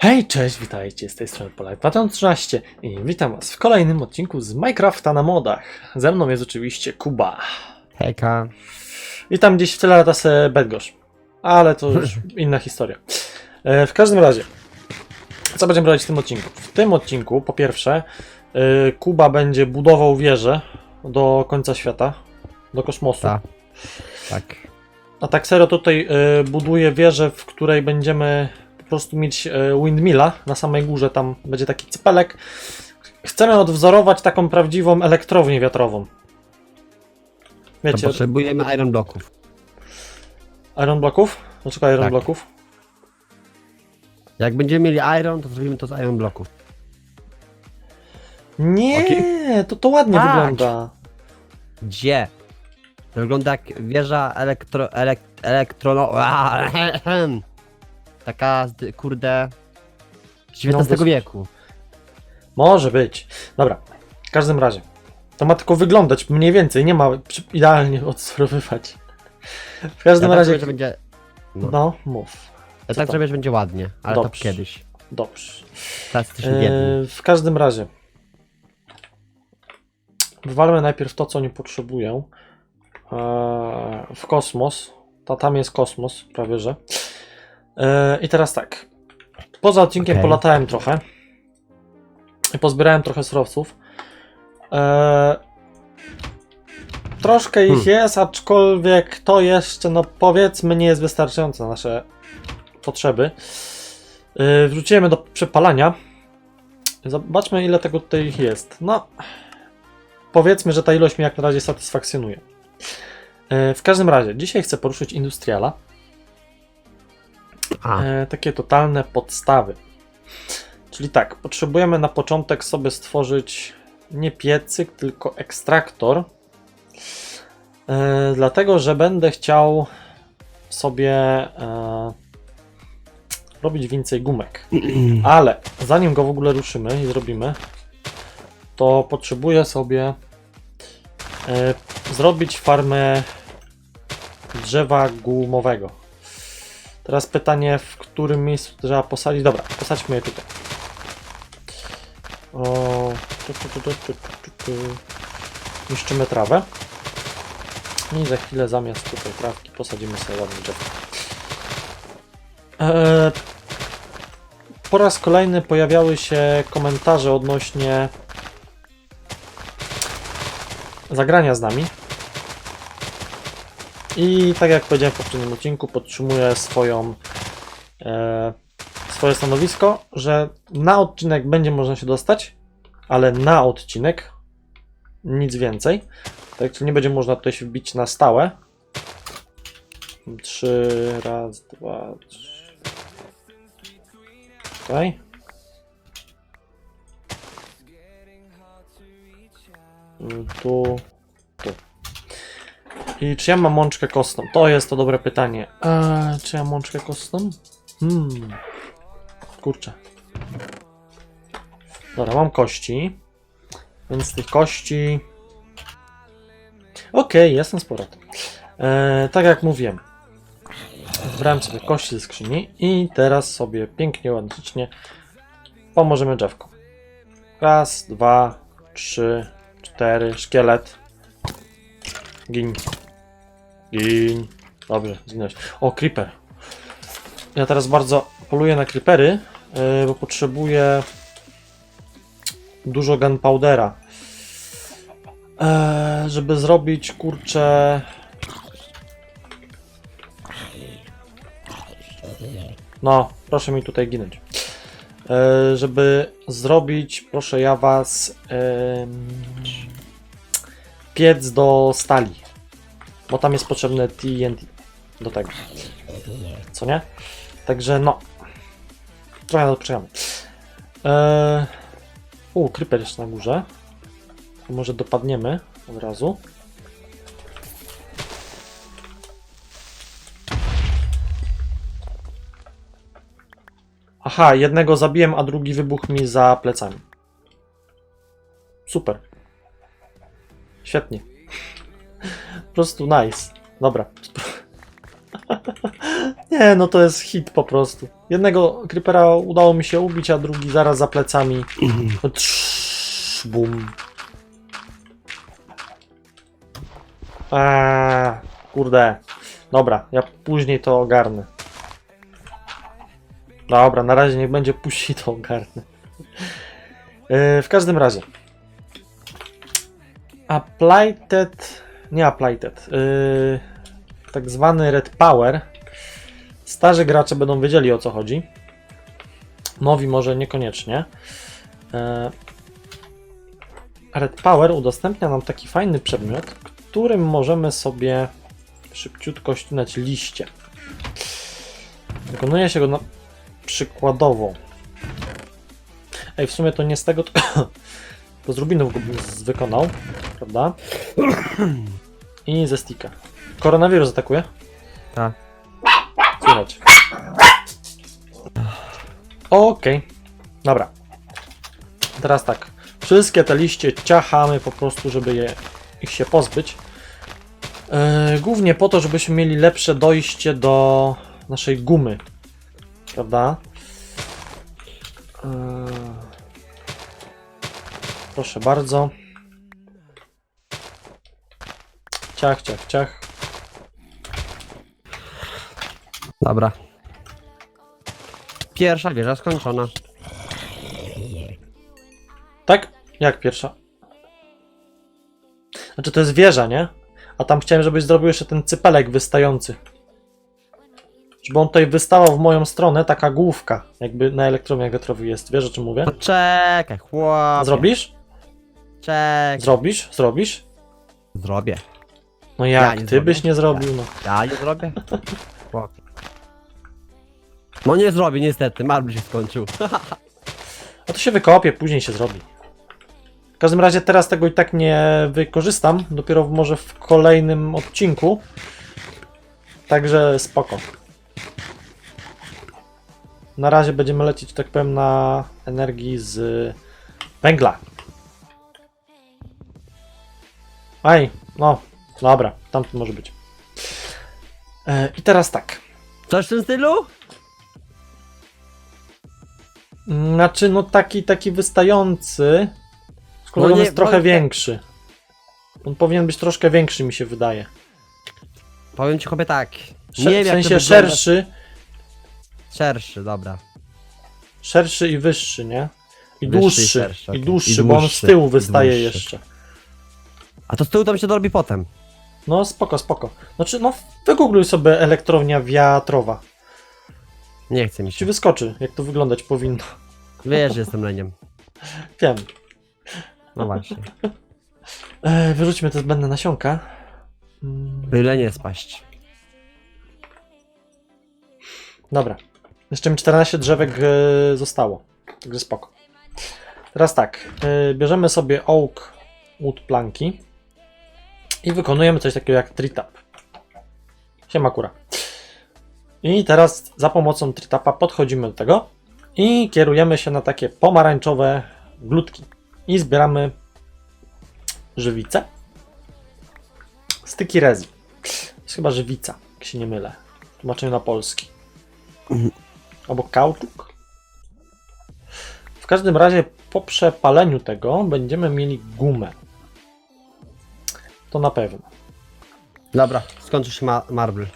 Hej, cześć, witajcie, z tej strony Polak2013 i witam was w kolejnym odcinku z Minecrafta na modach. Ze mną jest oczywiście Kuba. Hejka. I tam gdzieś w tyle lata se Bedgosz. Ale to już inna historia. E, w każdym razie, co będziemy robić w tym odcinku? W tym odcinku, po pierwsze, e, Kuba będzie budował wieżę do końca świata, do kosmosu. Ta. Tak. A tak serio tutaj y, buduję wieżę, w której będziemy po prostu mieć y, windmilla na samej górze, tam będzie taki cypelek. Chcemy odwzorować taką prawdziwą elektrownię wiatrową. To Wiecie, potrzebujemy iron bloków. iron bloków? Dlaczego iron Tak. bloków? Jak będziemy mieli iron, to zrobimy to z iron bloków. Nie, to to ładnie Tak. wygląda. Gdzie? To wygląda jak wieża elektro... Elek, elektrono... Taka, z- kurde... Z XIX dosyć. wieku. Może być. Dobra, w każdym razie. To ma tylko wyglądać mniej więcej, nie ma przy- idealnie odwzorowywać. W każdym tak razie. że będzie... No. No, mów. Ja tak to? że będzie ładnie, ale Dobrze. to kiedyś. Dobrze. Teraz jesteśmy biedni. Eee, w każdym razie. Wywalmy najpierw to, co nie potrzebuję. Eee, w kosmos. To tam jest kosmos, prawie że. Eee, I teraz tak. Poza odcinkiem Okej. polatałem trochę. I pozbierałem trochę surowców. Eee, troszkę ich Hmm. jest, aczkolwiek to jeszcze, no powiedzmy, nie jest wystarczające na nasze potrzeby. Yy, wrzuciłem do przepalania. Zobaczmy, ile tego tutaj jest. No, powiedzmy, że ta ilość mnie jak na razie satysfakcjonuje. Yy, w każdym razie, dzisiaj chcę poruszyć industriala. E, takie totalne podstawy. Czyli tak, potrzebujemy na początek sobie stworzyć nie piecyk, tylko ekstraktor. E, dlatego, że będę chciał sobie e, robić więcej gumek. Ale zanim go w ogóle ruszymy i zrobimy, to potrzebuję sobie e, zrobić farmę drzewa gumowego. Teraz pytanie, w którym miejscu trzeba posadzić. Dobra, posadźmy je tutaj. O, tu, tu, tu, tu, tu, tu. Niszczymy trawę. I za chwilę zamiast tutaj trawki posadzimy sobie ładne drzewko. Eee, po raz kolejny pojawiały się komentarze odnośnie zagrania z nami. I tak jak powiedziałem w poprzednim odcinku, podtrzymuję swoją, e, swoje stanowisko, że na odcinek będzie można się dostać, ale na odcinek nic więcej. Tak, czyli nie będzie można tutaj się wbić na stałe. Trzy, raz, dwa, trzy. Tutaj. Mm, Tu, tu. I czy ja mam mączkę kostną? To jest to dobre pytanie. Eee, czy ja mam mączkę kostną? Hmm. Kurczę. Dobra, mam kości. Więc tych kości. Okej, jestem z. Eee, tak jak mówiłem. Zbrałem sobie kości ze skrzyni i teraz sobie pięknie, ładnie pomożemy drzewkom. Raz, dwa, trzy, cztery, szkielet. Gin. Gin. Dobrze, zginąłeś. O, creeper. Ja teraz bardzo poluję na creepery, yy, bo potrzebuję dużo gunpowdera. Eee, żeby zrobić, kurczę... No, proszę mi tutaj ginąć. Eee, żeby zrobić, proszę ja was, piec do stali. Bo tam jest potrzebne TNT do tego. Co nie? Także no. Trochę poczekamy. Eee, u, creeper jest na górze. To może dopadniemy od razu. Aha, jednego zabiłem, a drugi wybuchł mi za plecami. Super. Świetnie. Po prostu nice. Dobra. Nie, no to jest hit po prostu. Jednego creepera udało mi się ubić, a drugi zaraz za plecami. Trz, Bum. Eee, kurde. Dobra, ja później to ogarnę. Dobra, na razie niech będzie później to ogarnę. Yy, w każdym razie. Applied, nie applied, yy, tak zwany Red Power. Starzy gracze będą wiedzieli o co chodzi. Nowi może niekoniecznie. Yy, Red Power udostępnia nam taki fajny przedmiot, którym możemy sobie szybciutko ścinać liście. Wykonuje się go na przykładowo. Ej, w sumie to nie z tego, tylko to z rubinów wykonał, prawda? I ze sticka. Koronawirus atakuje? Tak. Słychać. Okej. Dobra. Teraz tak. Wszystkie te liście ciachamy po prostu, żeby je, ich się pozbyć. Yy, głównie po to, żebyśmy mieli lepsze dojście do naszej gumy. Prawda? Yy, proszę bardzo. Ciach, ciach, ciach. Dobra. Pierwsza wieża skończona. Tak? Jak pierwsza? Znaczy to jest wieża, nie? A tam chciałem, żebyś zrobił jeszcze ten cypelek wystający. Żeby on tutaj wystawał w moją stronę, taka główka, jakby na elektrowniach wiatrowych jest. Wiesz o czym mówię? Poczekaj, chłopie. Zrobisz? Czekaj. Zrobisz? Zrobisz? Zrobię. No Ja jak? nie Ty zrobię. byś nie zrobił, no. Ja nie zrobię. No nie zrobię niestety, marble się skończył. A to się wykopie, później się zrobi. W każdym razie teraz tego i tak nie wykorzystam, dopiero może w kolejnym odcinku. Także spoko. Na razie będziemy lecieć, tak powiem, na energii z węgla. Aj, no, dobra, tam to może być. E, I teraz tak. Coś w tym stylu? Znaczy, no taki, taki wystający. Tylko No on nie, jest trochę bo- większy. On powinien być troszkę większy, mi się wydaje. Powiem ci chłopie tak. Sze- Nie wiem w jak to sensie wygląda. szerszy, Szerszy, dobra. szerszy i wyższy, nie? I Wyższy i dłuższy. szerszy, I okej. dłuższy, I bo on z dłuższy, tyłu i wystaje dłuższy. jeszcze. A to z tyłu tam się dorobi potem. No spoko, spoko. Znaczy, no wygoogluj sobie elektrownia wiatrowa. Nie chce mi Ci się. wyskoczy, jak to wyglądać powinno. Wiesz, że jestem leniem. Wiem. No właśnie. E, wyrzućmy te zbędne nasionka. Mm, Byle nie spaść. Dobra. Jeszcze mi 14 drzewek e, zostało. Także spoko. Teraz tak. E, bierzemy sobie oak wood planki i wykonujemy coś takiego jak tritap. Siema kura. I teraz za pomocą tritapa podchodzimy do tego i kierujemy się na takie pomarańczowe glutki. I zbieramy żywicę. Styki rezi. To jest chyba żywica, jak się nie mylę. Tłumaczenie na polski. Albo kauczuk. W każdym razie po przepaleniu tego będziemy mieli gumę. To na pewno. Dobra, skończy się ma marble.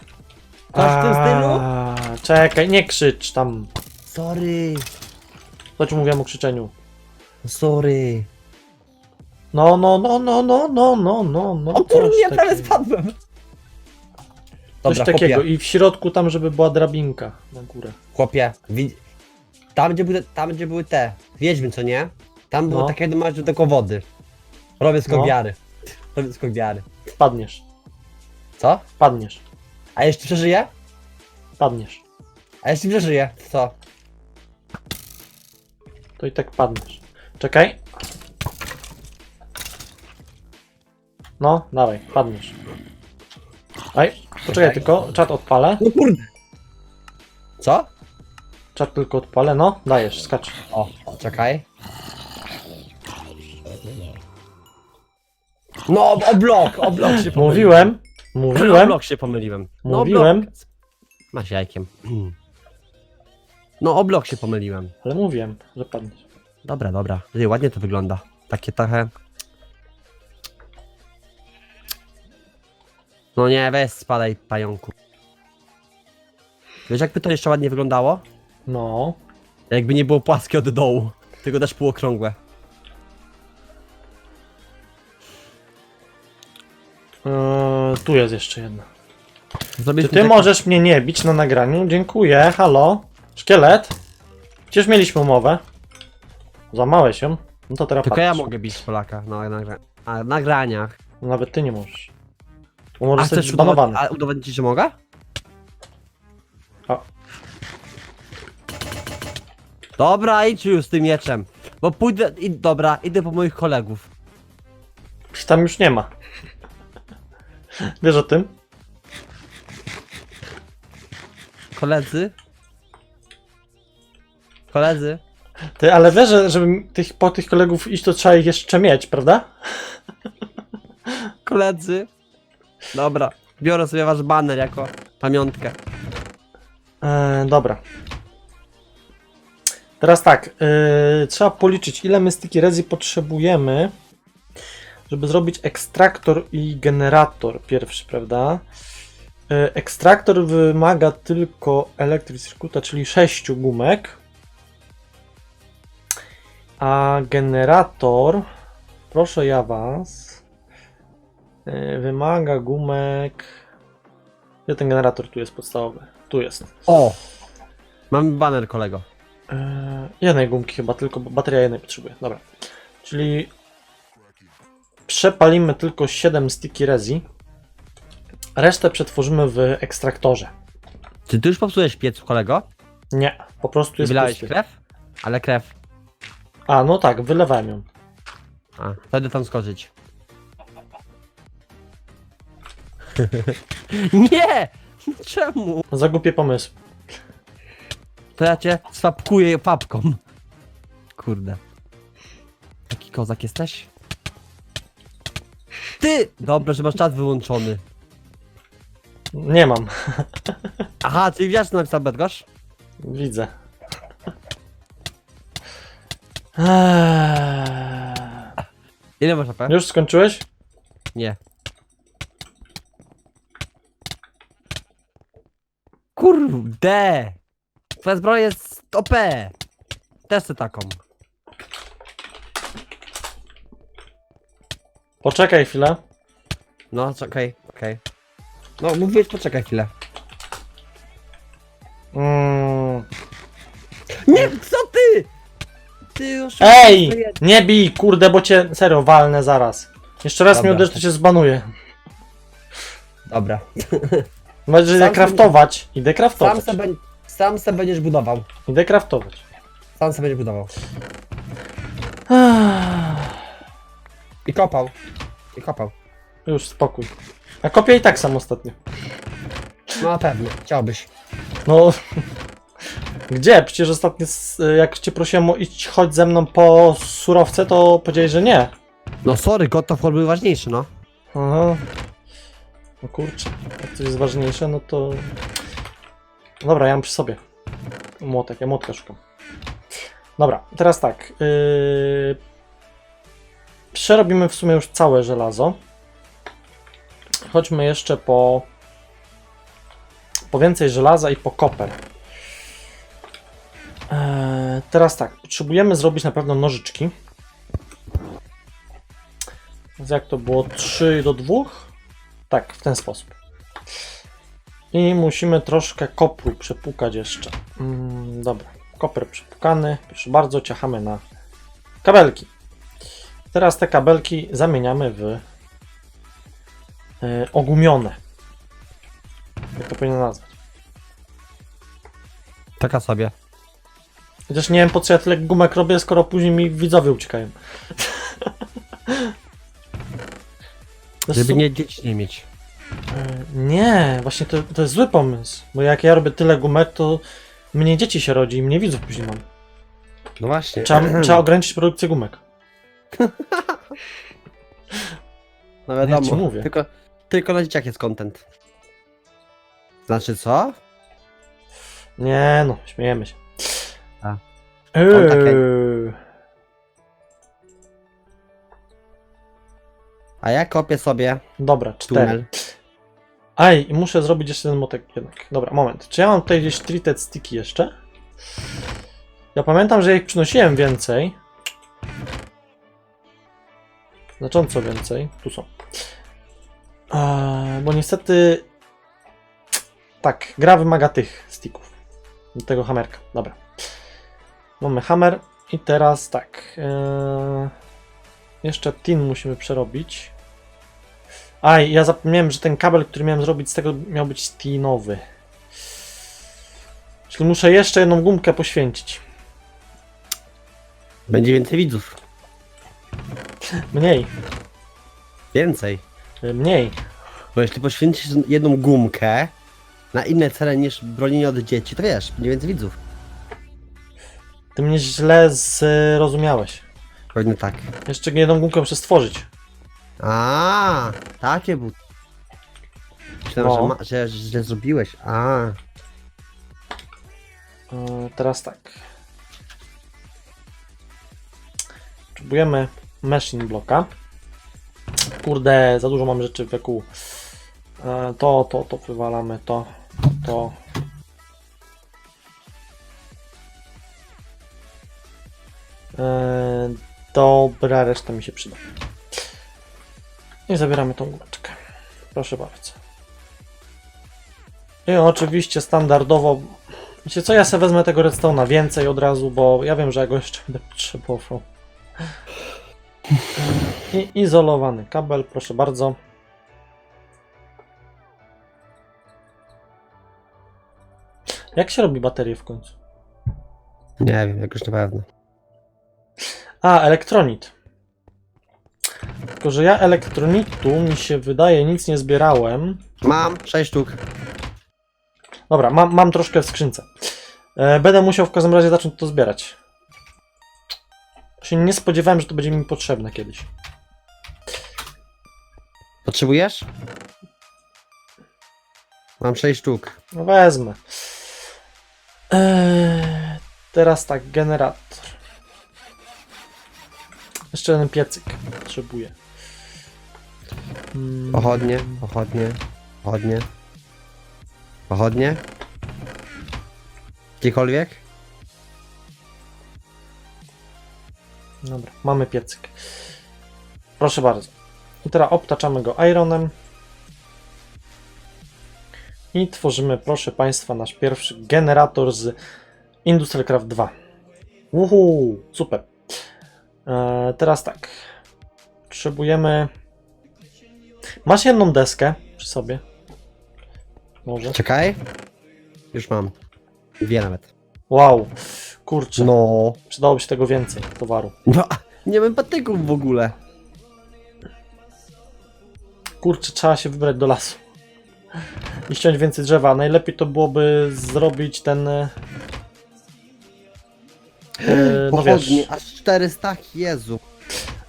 Coś w tym stylu? A, Czekaj, nie krzycz tam. Sorry. Co ci mówiłem o krzyczeniu? Sorry. No, no, no, no, no, no, no, no, no. O kurde, coś ja prawie spadłem. Coś Dobra, takiego. chłopie, I w środku tam, żeby była drabinka na górę. chłopie, widz... tam, gdzie były, tam gdzie były te wiedźmy, co nie? Tam było No. takie masz do tylko wody. Robię skok No. wiary. Skok wiary. Wpadniesz, Co? wpadniesz, A jeśli przeżyję? wpadniesz. A jeśli przeżyję? Co? To i tak padniesz. Czekaj. No, dawaj, padniesz. Aj, poczekaj Czekaj. tylko, czat odpalę. No kurde. Co? Czat tylko odpalę, no, dajesz, skacz. O, czekaj. No, o blok, o blok się pomyliłem. Mówiłem, O mówiłem, blok się pomyliłem. No, Mówiłem. blok. Masz jajkiem. No o blok się pomyliłem. Ale mówiłem, że padniesz. Dobra, dobra. Ty, ładnie to wygląda. Takie trochę... No nie, weź spadaj, pająku. Wiesz jakby to jeszcze ładnie wyglądało? No. Jakby nie było płaskie od dołu, tylko też półokrągłe. Tu jest jeszcze jedna. Czy ty możesz mnie nie bić na nagraniu? Dziękuję, halo. Szkielet? Przecież mieliśmy umowę. Złamałeś ją? No to teraz Tylko ja patrz. mogę bić Polaka na, nagra... na nagraniach. No Nawet ty nie możesz. Bo A możesz być chcesz udowodnić, a udowodnić ci, że mogę? A. Dobra, idź już z tym mieczem. Bo pójdę, i, dobra, idę po moich kolegów. Tam już nie ma. Wiesz o tym? Koledzy? Koledzy? Ty, ale wiesz, że żeby tych, po tych kolegów iść, to trzeba ich jeszcze mieć, prawda? Koledzy? Dobra, biorę sobie wasz baner jako pamiątkę. Eee, dobra. Teraz tak, yy, trzeba policzyć, ile my styki rezi potrzebujemy, żeby zrobić ekstraktor i generator pierwszy, prawda? Yy, ekstraktor wymaga tylko electric circuita, czyli 6 gumek, a generator, proszę ja was, yy, wymaga gumek... Gdzie ten generator tu jest podstawowy? Tu jest. O! Mam baner kolego. Eee, jednej gumki chyba, tylko bateria jednej potrzebuje. Dobra. Czyli przepalimy tylko 7 sticky rezi. Resztę przetworzymy w ekstraktorze. Czy ty już popsułeś piec kolego? Nie, po prostu jest Wylałeś pusty. krew? Ale krew. A, no tak, wylewałem ją. A, wtedy tam skoczyć. Nie! Czemu? Za głupie pomysł. To ja cię swapkuję papką. Kurde. Taki kozak jesteś? Ty! Dobra, że masz czat wyłączony. Nie mam. Aha, czyli wiesz co napisał Bedgosz? Widzę. Eee, Ile masz AP? Już skończyłeś? Nie. Kurde! Twoja zbroja jest OP! Też chcę taką. Poczekaj chwilę. No, czekaj, okej. No, mówiłeś, poczekaj chwilę. Mm. Nie, co ty? Ty już... Ej! Nie bij, kurde, bo cię serio walnę zaraz. Jeszcze raz Dobra. mnie uderzysz, to cię zbanuję. Dobra. Będziesz idę kraftować. Idę Sam kraftować. se, ben- sam se będziesz budował. Idę kraftować. Sam se będziesz budował. I kopał. I kopał. Już spokój. A kopię i tak sam ostatnio. No na pewno, chciałbyś. No. Gdzie? Przecież ostatnio, s- jak cię prosiłem o iść, chodź ze mną po surowce, to powiedziałeś, że nie. No sorry, God of War był ważniejszy, no. Aha. No kurczę, jak coś jest ważniejsze, no to... Dobra, ja mam przy sobie. Młotek, ja młotka szukam. Dobra, teraz tak. Yy... Przerobimy w sumie już całe żelazo. Chodźmy jeszcze po... Po więcej żelaza i po koper. Eee, teraz tak, potrzebujemy zrobić na pewno nożyczki. Więc jak to było? 3 do 2? Tak, w ten sposób. I musimy troszkę kopru przepukać jeszcze. Mm, dobra, koper przepukany. Proszę bardzo, ciachamy na kabelki. Teraz te kabelki zamieniamy w e, ogumione. Jak to powinno nazwać? Taka sobie. Chociaż nie wiem po co ja tyle gumek robię, skoro później mi widzowie uciekają. Żeby nie dzieci nie mieć. E, Nie, właśnie to, to jest zły pomysł. Bo jak ja robię tyle gumek, to mniej dzieci się rodzi i mniej widzów później mam. No właśnie. Trzeba, trzeba ograniczyć produkcję gumek. No wiadomo. ci mówię. Tylko, tylko na dzieciach jest content. Znaczy co? Nie no, śmiejemy się. A. Eee. takie- A ja kopię sobie Dobra, cztery. tunel. Aj, i muszę zrobić jeszcze ten motek jednak. Dobra, moment. Czy ja mam tutaj gdzieś treated sticky jeszcze? Ja pamiętam, że ja ich przynosiłem więcej. Znacząco więcej. Tu są. Eee, bo niestety... Tak, gra wymaga tych sticków. Do tego hamerka. Dobra. Mamy hammer i teraz tak. Eee, jeszcze tin musimy przerobić. Aj, ja zapomniałem, że ten kabel, który miałem zrobić z tego miał być tinowy. Czyli muszę jeszcze jedną gumkę poświęcić. Będzie więcej widzów. Mniej, Więcej. y, mniej. Bo jeśli poświęcisz jedną gumkę na inne cele niż bronienie od dzieci, to wiesz, będzie więcej widzów. Ty mnie źle zrozumiałeś. Pewnie tak. Jeszcze jedną gumkę muszę stworzyć. A, takie but. Myślałem, No. że, ma, że, że źle zrobiłeś. A, Y, teraz tak. Potrzebujemy machine bloka. Kurde, za dużo mam rzeczy wokół. E, To, to, to wywalamy, to, to. E, Dobra, reszta mi się przyda. I zabieramy tą gumeczkę. Proszę bardzo. I oczywiście standardowo Wiecie co, ja sobie wezmę tego redstone'a więcej od razu, bo ja wiem, że ja go jeszcze będę potrzebował. I izolowany kabel, proszę bardzo. Jak się robi baterię w końcu? nie wiem, jakoś na pewno. A, elektronit. Tylko, że ja elektronitu mi się wydaje nic nie zbierałem. Mam 6 sztuk. Dobra, mam, mam troszkę w skrzynce. E, będę musiał w każdym razie zacząć to zbierać. Się nie spodziewałem, że to będzie mi potrzebne kiedyś. Potrzebujesz? Mam 6 sztuk. No wezmę. Eee, teraz tak, generator. Jeszcze jeden piecyk potrzebuję. Mm, Pochodnie, pochodnie, pochodnie. Pochodnie? Gdziekolwiek? Dobra, mamy piecyk. Proszę bardzo. I teraz obtaczamy go ironem. I tworzymy, proszę Państwa, nasz pierwszy generator z Industrial Craft 2. Uhu, super. E, teraz tak. Potrzebujemy. Masz jedną deskę przy sobie? Może? Czekaj. Już mam. Dwie nawet. Wow, kurczę, No. przydałoby się tego więcej towaru. No, a nie mam patyków w ogóle. Kurczę, trzeba się wybrać do lasu. I ściąć więcej drzewa. Najlepiej to byłoby zrobić ten. e, e, no wiesz. Pochodnie, aż 400, Jezu.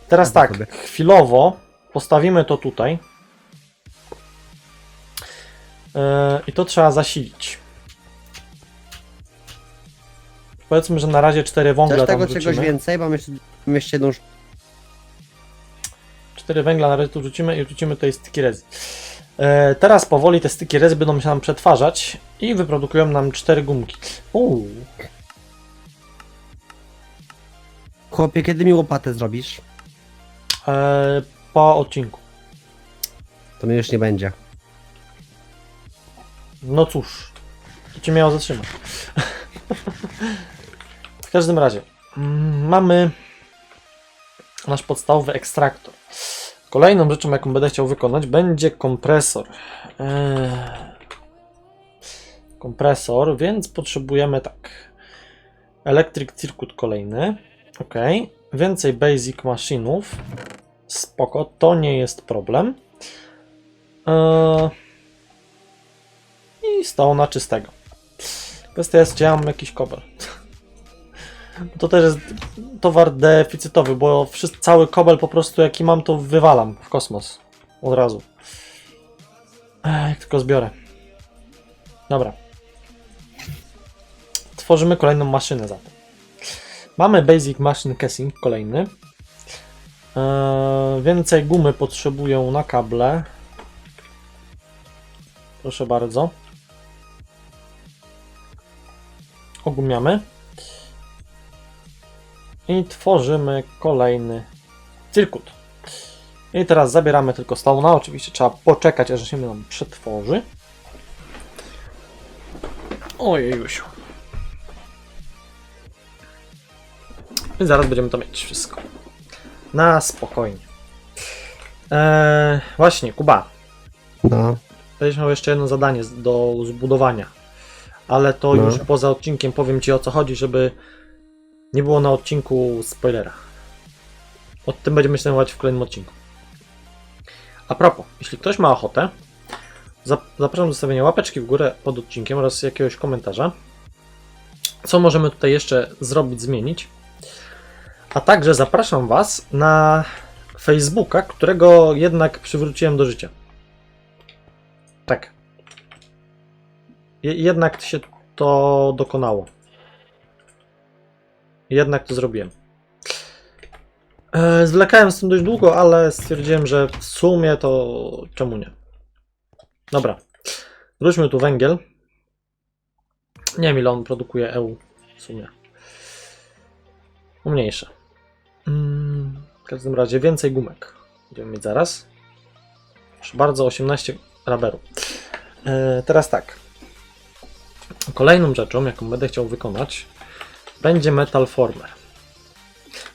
Teraz tak, sobie. chwilowo postawimy to tutaj. E, I to trzeba zasilić. Powiedzmy, że na razie 4 węgla Chcesz tam tego czegoś więcej? Mam jeszcze, mam jeszcze jedną sztukę. 4 węgla na razie tu rzucimy i rzucimy tutaj styki rezy. E, teraz powoli te styki rezy będą się nam przetwarzać i wyprodukują nam 4 gumki. Uuu, Chłopie, kiedy mi łopatę zrobisz? e, po odcinku. To mnie już nie będzie. No cóż, to cię miało zatrzymać. każdym razie, mm, mamy nasz podstawowy ekstraktor. Kolejną rzeczą, jaką będę chciał wykonać, będzie kompresor. Eee, kompresor, więc potrzebujemy tak. Electric Circuit kolejny. Ok. Więcej basic maszynów. Spoko, to nie jest problem. Eee, i stało na czystego. Kwestia jest, czy ja mam jakiś kobel. To też jest towar deficytowy, bo wszyscy, cały kobel po prostu jaki mam, to wywalam w kosmos. Od razu. Jak tylko zbiorę. Dobra. Tworzymy kolejną maszynę za to. Mamy Basic Machine Casing kolejny. Eee, więcej gumy potrzebują na kable. Proszę bardzo. Ogumiamy. I tworzymy kolejny cyrkut. I teraz zabieramy tylko stona. Oczywiście trzeba poczekać, aż się nam przetworzy. Ojejusiu. I zaraz będziemy to mieć wszystko. Na spokojnie. Eee, właśnie, Kuba. No. Będziesz miał jeszcze jedno zadanie do zbudowania. Ale to No. już poza odcinkiem powiem Ci o co chodzi, żeby nie było na odcinku spoilera. O tym będziemy się zajmować w kolejnym odcinku. A propos, jeśli ktoś ma ochotę, zap- zapraszam do zostawienia łapeczki w górę pod odcinkiem oraz jakiegoś komentarza. Co możemy tutaj jeszcze zrobić, zmienić. A także zapraszam Was na Facebooka, którego jednak przywróciłem do życia. Tak. Je- jednak się to dokonało. Jednak to zrobiłem. E, zwlekałem z tym dość długo, ale stwierdziłem, że w sumie to czemu nie. Dobra. Wróćmy tu węgiel. Nie wiem ile on produkuje EU w sumie. Umniejsze. Mm, w każdym razie więcej gumek. Będziemy mieć zaraz. Proszę bardzo, 18 raberu. E, teraz tak. Kolejną rzeczą, jaką będę chciał wykonać, będzie Metal Former.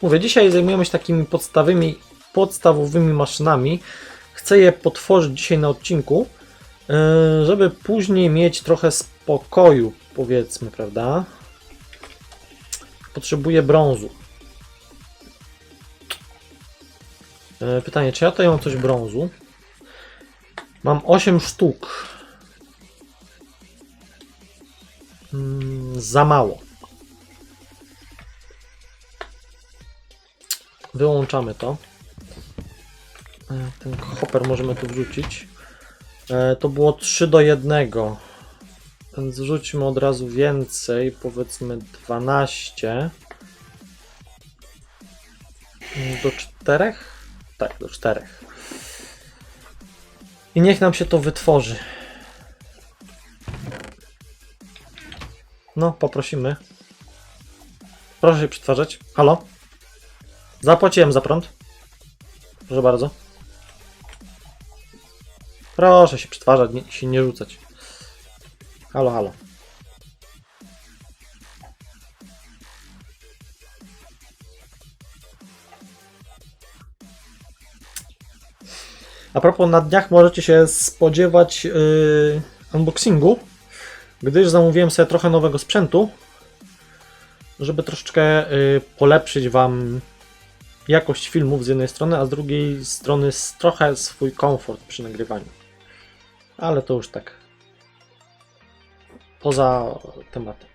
Mówię, dzisiaj zajmujemy się takimi podstawowymi, podstawowymi maszynami. Chcę je potworzyć dzisiaj na odcinku, e, żeby później mieć trochę spokoju, powiedzmy, prawda? Potrzebuję brązu. E, Pytanie, czy ja tutaj mam coś brązu? Mam 8 sztuk. Mm, za mało. Wyłączamy to. E, Ten hopper możemy tu wrzucić. E, To było 3 do 1. Więc wrzućmy od razu więcej, powiedzmy 12. Mm, Do 4? Tak, do 4. I niech nam się to wytworzy. No, poprosimy. Proszę się przetwarzać. Halo? Zapłaciłem za prąd. Proszę bardzo. Proszę się przetwarzać, nie, się nie rzucać. Halo, halo. A propos, na dniach możecie się spodziewać yy, unboxingu, gdyż zamówiłem sobie trochę nowego sprzętu, żeby troszeczkę yy, polepszyć Wam jakość filmów z jednej strony, a z drugiej strony trochę swój komfort przy nagrywaniu. Ale to już tak poza tematem.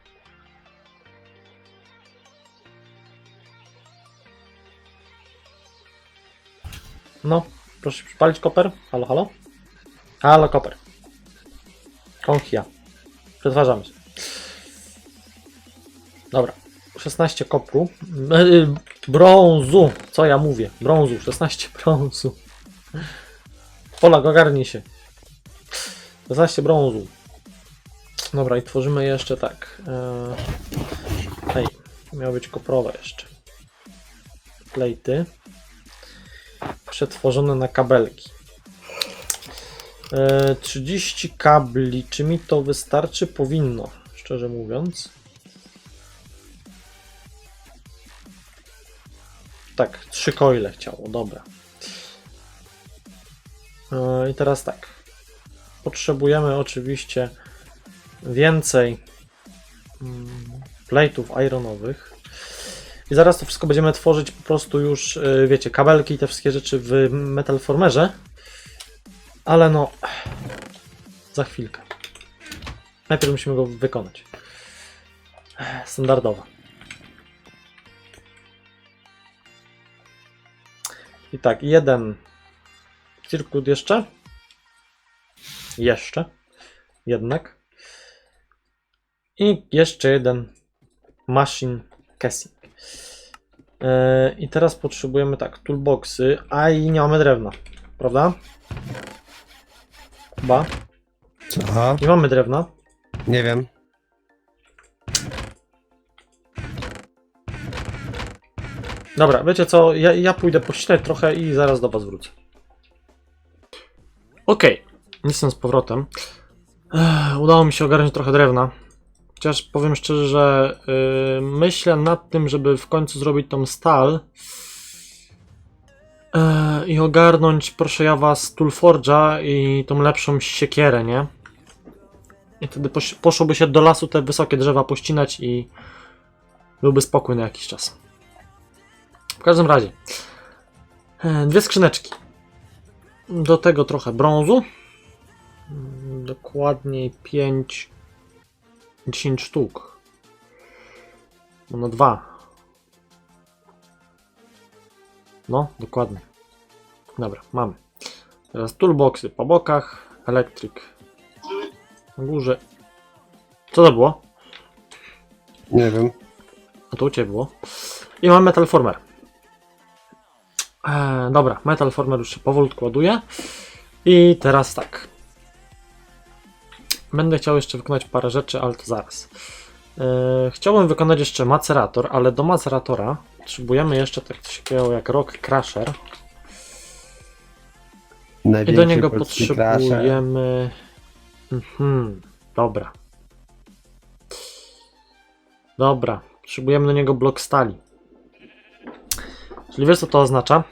No, proszę przypalić koper. Halo, halo? Halo, koper. Konchia. Przetwarzamy się. Dobra. 16 kopru. Yy, brązu. Co ja mówię? Brązu. 16 brązu. Polak, ogarnij się. 16 brązu. Dobra, i tworzymy jeszcze tak. Yy... Hej, miało być koprowe jeszcze. Plejty. Przetworzone na kabelki. E, 30 kabli. Czy mi to wystarczy? Powinno, szczerze mówiąc. Tak, trzy coile chciało, dobra. E, I teraz tak. Potrzebujemy oczywiście więcej mm, plate'ów ironowych. I zaraz to wszystko będziemy tworzyć po prostu już, e, wiecie, kabelki i te wszystkie rzeczy w Metal Formerze. Ale no, za chwilkę. Najpierw musimy go wykonać. Standardowo. I tak, jeden cirkut jeszcze. Jeszcze. Jednak. I jeszcze jeden machine casing. E, I teraz potrzebujemy tak, toolboxy, a i nie mamy drewna, prawda? Chyba. Aha, Nie mamy drewna. nie wiem. Dobra, wiecie co, ja, ja pójdę pościnać trochę i zaraz do was wrócę. Okej, jestem z powrotem. Ech, udało mi się ogarnąć trochę drewna. Chociaż powiem szczerze, że yy, myślę nad tym, żeby w końcu zrobić tą stal yy, i ogarnąć, proszę ja was, Toolforge'a i tą lepszą siekierę, nie? I wtedy posz, poszłoby się do lasu te wysokie drzewa pościnać i byłby spokój na jakiś czas. W każdym razie, e, dwie skrzyneczki. Do tego trochę brązu. Dokładniej 5, 10 sztuk. No dwa. No, dokładnie. Dobra, mamy. Teraz toolboxy po bokach, elektryk na górze. Co to było? Nie wiem. A to u Ciebie było. I mam Metal Former. Eee, dobra, Metal Former już się powolutku ładuje. I teraz tak. Będę chciał jeszcze wykonać parę rzeczy, ale to zaraz. Eee, chciałbym wykonać jeszcze macerator, ale do maceratora potrzebujemy jeszcze tak takiego jak Rock Crusher. I do niego potrzebujemy. Mhm, dobra. Dobra, potrzebujemy do niego blok stali. Czyli wiesz co to oznacza?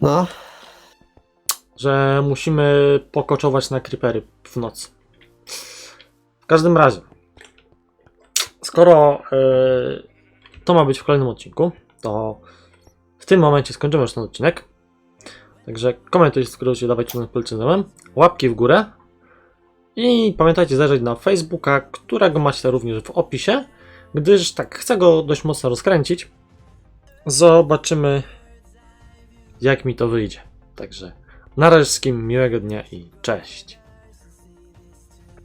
No, Że musimy pokoczować na creepery w nocy. W każdym razie, skoro yy, to ma być w kolejnym odcinku, to w tym momencie skończymy już ten odcinek. Także komentujcie, skoro dawajcie na poleceniowym, łapki w górę i pamiętajcie zajrzeć na Facebooka, którego macie również w opisie, gdyż tak chcę go dość mocno rozkręcić. Zobaczymy, jak mi to wyjdzie. Także na wszystkim miłego dnia i cześć.